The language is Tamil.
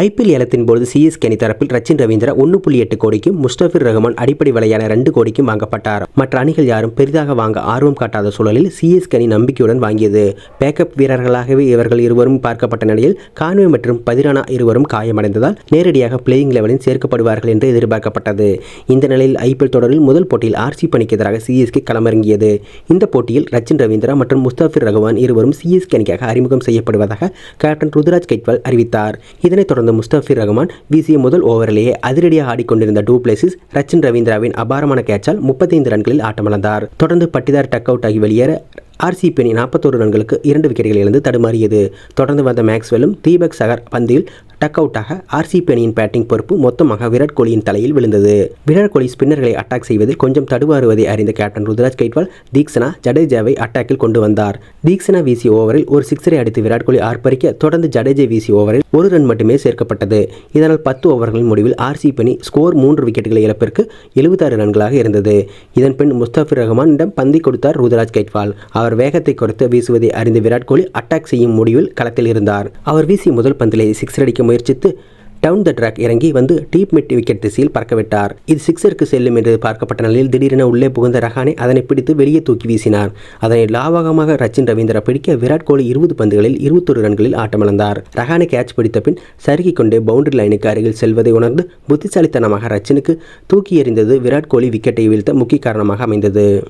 ஐபிஎல் ஏலத்தின் போது சிஎஸ்கே அணி தரப்பில் ரச்சின் ரவீந்திரா ஒன்று புள்ளி எட்டு கோடிக்கும் முஸ்தபிர் ரஹ்மான் அடிப்படை விலையான ரெண்டு கோடிக்கும் வாங்கப்பட்டார். மற்ற அணிகள் யாரும் பெரிதாக வாங்க ஆர்வம் காட்டாத சூழலில் சிஎஸ்கே அணி நம்பிக்கையுடன் வாங்கியது. பேக்கப் வீரர்களாகவே இவர்கள் இருவரும் பார்க்கப்பட்ட நிலையில் கான்வே மற்றும் பதிரானா இருவரும் காயமடைந்ததால் நேரடியாக பிளேயிங் லெவலில் சேர்க்கப்படுவார்கள் என்று எதிர்பார்க்கப்பட்டது. இந்த நிலையில் ஐபிஎல் தொடரில் முதல் போட்டியில் ஆர்சி பணிக்கு எதிராக சிஎஸ்கே களமிறங்கியது. இந்த போட்டியில் ரச்சின் ரவீந்திரா மற்றும் முஸ்தபிர் ரஹ்மான் இருவரும் சிஎஸ்கே அணிக்காக அறிமுகம் செய்யப்படுவதாக கேப்டன் ருதுராஜ் கெட்வால் அறிவித்தார். இதனைத் தொடர்ந்து முஸ்தபிர் ரஹ்மான் வீசிய முதல் ஓவரிலேயே அதிரடியாக ஆடிக்கொண்டிருந்த டூ பிளேசிஸ் ரச்சின் ரவீந்திராவின் அபாரமான கேட்சால் முப்பத்தைந்து ரன்களில் ஆட்டமிழந்தார். தொடர்ந்து பட்டிதார் டக் அவுட் ஆகி வெளியேற ஆர்சிபி அணி நாற்பத்தோரு ரன்களுக்கு இரண்டு விக்கெட்டுகள் இழந்து தடுமாறியது. தொடர்ந்து வந்த மேக்ஸ்வெல்லும் தீபக் சகர் பந்தில் டக் அவுட்டாக ஆர்சிபி அணியின் பேட்டிங் பொறுப்பு மொத்தமாக விராட் கோலியின் தலையில் விழுந்தது. விராட் கோலி ஸ்பின்னர்களை அட்டாக் செய்வதில் கொஞ்சம் தடுமாறுவதை அறிந்த கேப்டன் ருத்ராஜ் கைட்வால் தீக்ஷனா ஜடேஜாவை அட்டாக்கில் கொண்டு வந்தார். தீக்ஷனா வீசிய ஓவரில் ஒரு சிக்ஸரை அடித்து விராட் கோலி ஆர்ப்பரிக்க தொடர்ந்து ஜடேஜா வீசிய ஓவரில் ஒரு ரன் மட்டுமே சேர்க்கப்பட்டது. இதனால் பத்து ஓவர்களின் முடிவில் ஆர்சிபி அணி ஸ்கோர் மூன்று விக்கெட்டுகளை இழப்பிற்கு எழுபத்தாறு ரன்களாக இருந்தது. இதன் பின் முஸ்தாபிர் ரஹ்மானிடம் பந்தி கொடுத்தார் ருத்ராஜ் கைட்வால் அவர் வேகத்தை குறைத்து வீசுவதை அறிந்த விராட் கோலி அட்டாக் செய்யும் முடிவில் களத்தில் இருந்தார். அவர் வீசிய முதல் பந்திலை சிக்ஸர் அடிக்க முயற்சித்து டவுன் த ட்ராக் இறங்கி வந்து டீப் மிட் விக்கெட் திசையில் பறக்கவிட்டார். இது சிக்ஸருக்கு செல்லும் என்று பார்க்கப்பட்ட நிலையில் திடீரென உள்ளே புகுந்த ரஹானே அதனை பிடித்து வெளியே தூக்கி வீசினார். அதனை லாவகமாக ரச்சின் ரவீந்திரா பிடிக்க விராட் கோலி இருபது பந்துகளில் இருபத்தொரு ரன்களில் ஆட்டமிழந்தார். ரஹானே கேட்ச் பிடித்த பின் சருகிக் கொண்டே பவுண்டரி லைனுக்கு அருகில் செல்வதை உணர்ந்து புத்திசாலித்தனமாக ரச்சினுக்கு தூக்கி எறிந்தது விராட் கோலி விக்கெட்டை வீழ்த்த முக்கிய காரணமாக அமைந்தது.